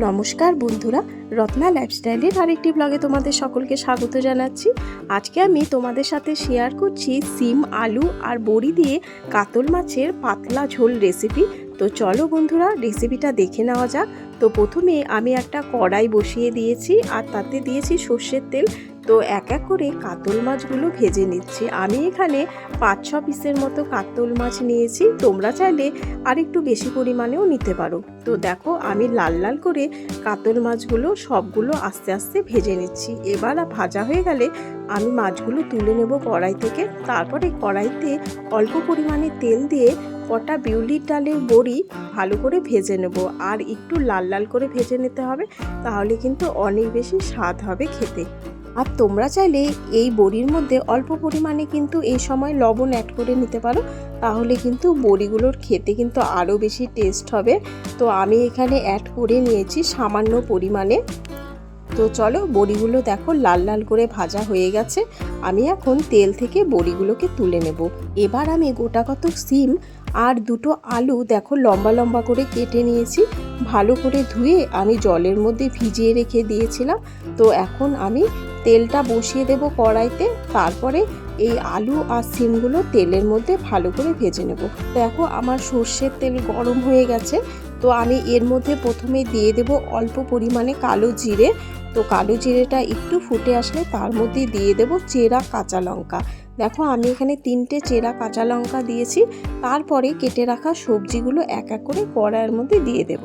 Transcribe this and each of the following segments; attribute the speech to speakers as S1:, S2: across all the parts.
S1: নমস্কার বন্ধুরা, রত্না লাইফস্টাইলের আরেকটি ব্লগে তোমাদের সকলকে স্বাগত জানাচ্ছি। আজকে আমি তোমাদের সাথে শেয়ার করছি সিম, আলু আর বড়ি দিয়ে কাতল মাছের পাতলা ঝোল রেসিপি তো চলো বন্ধুরা রেসিপিটা দেখে নেওয়া যাক। তো প্রথমে আমি একটা কড়াই বসিয়ে দিয়েছি আর তাতে দিয়েছি সর্ষের তেল। তো এক এক করে কাতল মাছগুলো ভেজে নিচ্ছি। আমি এখানে পাঁচ, ছ পিসের মতো কাতল মাছ নিয়েছি। তোমরা চাইলে আর একটু বেশি পরিমাণেও নিতে পারো। তো দেখো, আমি লাল লাল করে কাতল মাছগুলো সবগুলো আস্তে আস্তে ভেজে নিচ্ছি। এবার ভাজা হয়ে গেলে আমি মাছগুলো তুলে নেব কড়াই থেকে। তারপরে কড়াইতে অল্প পরিমাণে তেল দিয়ে কটা বিউলির ডালের বড়ি ভালো করে ভেজে নেব। আর একটু লাল লাল করে ভেজে নিতে হবে, তাহলে কিন্তু অনেক বেশি স্বাদ হবে খেতে। আর তোমরা চাইলে এই বড়ির মধ্যে অল্প পরিমাণে কিন্তু এই সময় লবণ অ্যাড করে নিতে পারো। তাহলে কিন্তু বড়িগুলোর খেতে কিন্তু আরও বেশি টেস্ট হবে। তো আমি এখানে অ্যাড করে নিয়েছি সামান্য পরিমাণে। তো চলো বড়িগুলো দেখো লাল লাল করে ভাজা হয়ে গেছে। আমি এখন তেল থেকে বড়িগুলোকে তুলে নেব। এবার আমি গোটা কত সিম আর দুটো আলু দেখো লম্বা লম্বা করে কেটে নিয়েছি। ভালো করে ধুয়ে আমি জলের মধ্যে ভিজিয়ে রেখে দিয়েছিলাম। তো এখন আমি তেলটা বসিয়ে দেব কড়াইতে, তারপরে এই আলু আর সিমগুলো তেলের মধ্যে ভালো করে ভেজে নেব। দেখো আমার সর্ষের তেল গরম হয়ে গেছে, তো আমি এর মধ্যে প্রথমে দিয়ে দেব অল্প পরিমাণে কালো জিরে। তো কালো জিরেটা একটু ফুটে আসলে তার মধ্যে দিয়ে দেব চেরা কাঁচা লঙ্কা। দেখো আমি এখানে তিনটে চেরা কাঁচা লঙ্কা দিয়েছি, তারপরে কেটে রাখা সবজিগুলো এক এক করে কড়াইয়ের মধ্যে দিয়ে দেব।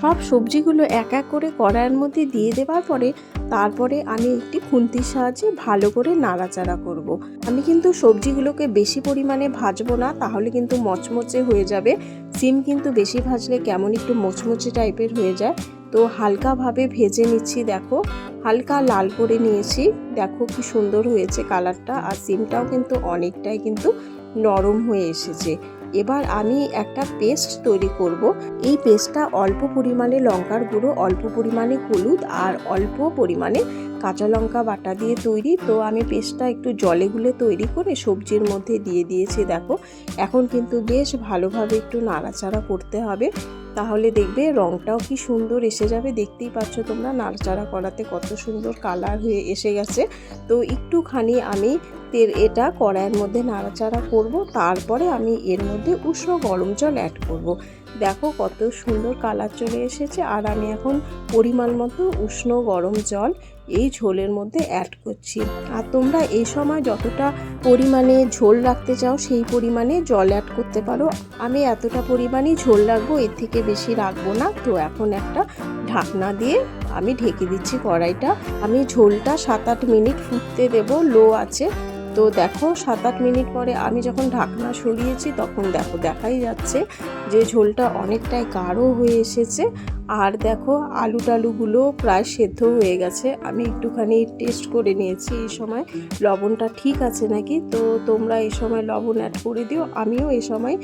S1: সব সবজিগুলো এক এক করে কড়াইয়ের মধ্যে দিয়ে দেওয়ার পরে তারপরে আমি একটি খুন্তির সাহায্যে ভালো করে নাড়াচাড়া করব। আমি কিন্তু সবজিগুলোকে বেশি পরিমাণে ভাজবো না, তাহলে কিন্তু মচমচে হয়ে যাবে। সিম কিন্তু বেশি ভাজলে কেমন একটু মচমচে টাইপের হয়ে যায়। তো হালকাভাবে ভেজে নিচ্ছি, দেখো। হালকা লাল করে নিয়েছি। দেখো কি সুন্দর হয়েছে কালারটা। আর সিমটাও কিন্তু অনেকটাই কিন্তু নরম হয়ে এসেছে। এবার আমি একটা পেস্ট তৈরি করব। এই পেস্টটা অল্প পরিমাণে লঙ্কার গুঁড়ো, অল্প পরিমাণে হলুদ আর অল্প পরিমাণে কাঁচা লঙ্কা বাটা দিয়ে তৈরি। তো আমি পেস্টটা একটু জলে গুলে তৈরি করে সবজির মধ্যে দিয়ে দিয়েছি, দেখো। এখন কিন্তু বেশ ভালোভাবে একটু নাড়াচাড়া করতে হবে। তাহলে দেখবে রঙটাও কি সুন্দর এসে যাবে দেখতেই পাচ্ছ তোমরা নাড়াচাড়া করাতে কত সুন্দর কালার হয়ে এসে গেছে তো একটুখানি আমি তেল এটা কড়াইয়ের মধ্যে নাড়াচাড়া করব, তারপরে আমি এর মধ্যে উষ্ণ গরম জল অ্যাড করব। দেখো কত সুন্দর কালার চলে এসেছে, আর আমি এখন পরিমাণ মতো উষ্ণ গরম জল এই ঝোলের মধ্যে অ্যাড করছি। আর তোমরা এই সময় যতটা পরিমাণে ঝোল রাখতে চাও, সেই পরিমাণে জল অ্যাড করতে পারো। আমি এতটা পরিমাণে ঝোল রাখব, এর থেকে বেশি রাখব না। তো এখন একটা ঢাকনা দিয়ে আমি ঢেকে দিচ্ছি কড়াইটা। আমি ঝোলটা সাত আট মিনিট ফুটতে দেব, লো আছে। তো দেখো সাত আট মিনিট পরে আমি যখন ঢাকনা সরিয়েছি, তখন দেখো দেখাই যাচ্ছে যে ঝোলটা অনেকটাই গাঢ় হয়ে এসেছে। আর দেখো আলু টালুগুলো প্রায় সেদ্ধ হয়ে গেছে। আমি একটুখানি টেস্ট করে নিয়েছি এই সময়। লবণটা ঠিক আছে নাকি? তো তোমরা এই সময় লবণ অ্যাড করে দিও। আমিও এই সময়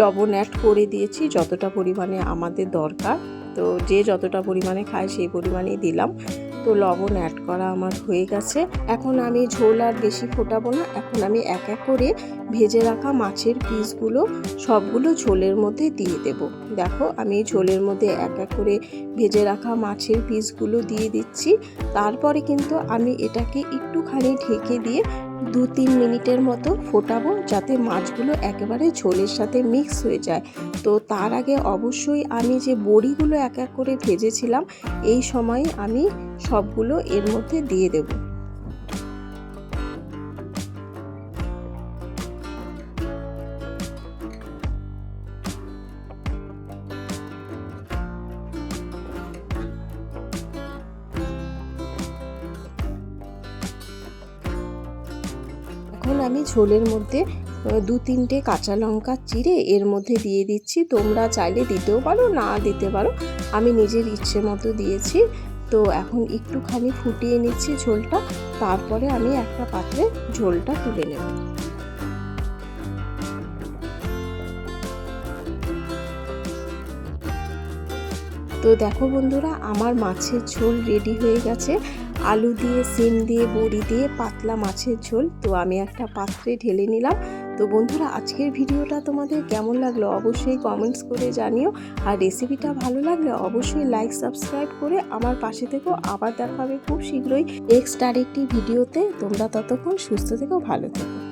S1: লবণ অ্যাড করে দিয়েছি, যতটা পরিমাণে আমাদের দরকার। তো যে যতটা পরিমাণে খায় সেই পরিমাণেই দিলাম। তো লবণ অ্যাড করা আমার হয়ে গেছে। এখন আমি ঝোল আর বেশি ফোটাবো না। এখন আমি এক এক করে ভেজে রাখা মাছের পিসগুলো সবগুলো ঝোলের মধ্যে দিয়ে দেব। দেখো, আমি ঝোলের মধ্যে এক এক করে ভেজে রাখা মাছের পিসগুলো দিয়ে দিচ্ছি। তারপরে কিন্তু আমি এটাকে একটুখানি ঢেকে দিয়ে দু তিন মিনিটের মতো ফোটাবো যাতে মাছগুলো একেবারে ঝোলের সাথে মিক্স হয়ে যায়। তো তার আগে অবশ্যই আমি যে বড়িগুলো এক এক করে ভেজেছিলাম, এই সময় আমি সবগুলো এর মধ্যে দিয়ে দেবো। এখন আমি ঝোলের মধ্যে দু তিনটে কাঁচা লঙ্কা চিড়ে এর মধ্যে দিয়ে দিচ্ছি। তোমরা চাইলে দিতেও পারো, না দিতে পারো। আমি নিজের ইচ্ছে মতো দিয়েছি। তো এখন একটুখানি ফুটিয়ে নিচ্ছি ঝোলটা। তারপরে আমি একটা পাত্রে ঝোলটা তুলে নেব। তো দেখো বন্ধুরা, আমার মাছের ঝোল রেডি হয়ে গেছে। আলু দিয়ে, সিম দিয়ে, বড়ি দিয়ে, পাতলা মাছের ঝোল। তো আমি একটা পাত্রে ঢেলে নিলাম। তো বন্ধুরা, আজকের ভিডিওটা তোমাদের কেমন লাগল অবশ্যই কমেন্টস করে জানিও। আর রেসিপিটা ভালো লাগলে অবশ্যই লাইক সাবস্ক্রাইব করে আমার পাশে থেকেও আবার দেখাবে খুব শীঘ্রই। নেক্সট আরেকটি ভিডিওতে তোমরা ততক্ষণ সুস্থ থেকেও ভালো থেকো।